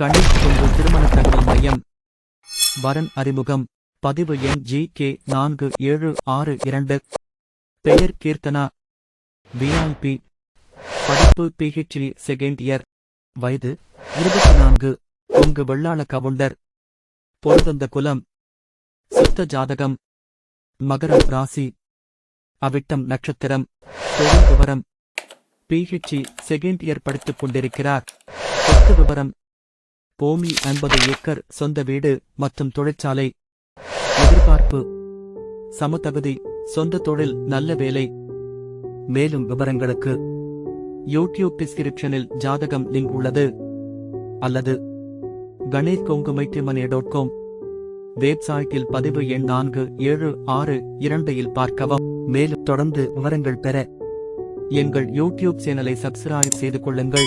கணேஷ் கொங்கு திருமண தகவல் மையம். வரன் அறிமுகம். பதிவு எண் ஜி கே நான்கு ஏழு ஆறு இரண்டு. பெயர் கீர்த்தனா. விஐபி படிப்பு பிஹெச்டி செகண்ட் இயர். வயது இருபத்தி நான்கு. கொங்கு வெள்ளாள கவுண்டர். பொருதந்த குலம். சுத்த ஜாதகம். மகரம் ராசி. அவிட்டம் நட்சத்திரம். தொழில் விவரம். பிஹெச்டி செகண்ட் இயர் படித்துக் கொண்டிருக்கிறார். சொத்து விவரம். பூமி ஐம்பது ஏக்கர் சொந்த வீடு மற்றும் தொழிற்சாலை. எதிர்பார்ப்பு. சமதகுதி சொந்த தொழில் நல்ல வேலை. மேலும் விவரங்களுக்கு யூடியூப் டிஸ்கிரிப்ஷனில் ஜாதகம் லிங்க் உள்ளது. அல்லது கணேஷ் கொங்குமைட்டிமனே டாட் காம் வெப்சைட்டில் பதிவு எண் நான்கு ஏழு ஆறு இரண்டையில் பார்க்கவும். மேலும் தொடர்ந்து விவரங்கள் பெற எங்கள் யூடியூப் சேனலை சப்ஸ்கிரைப் செய்து கொள்ளுங்கள்.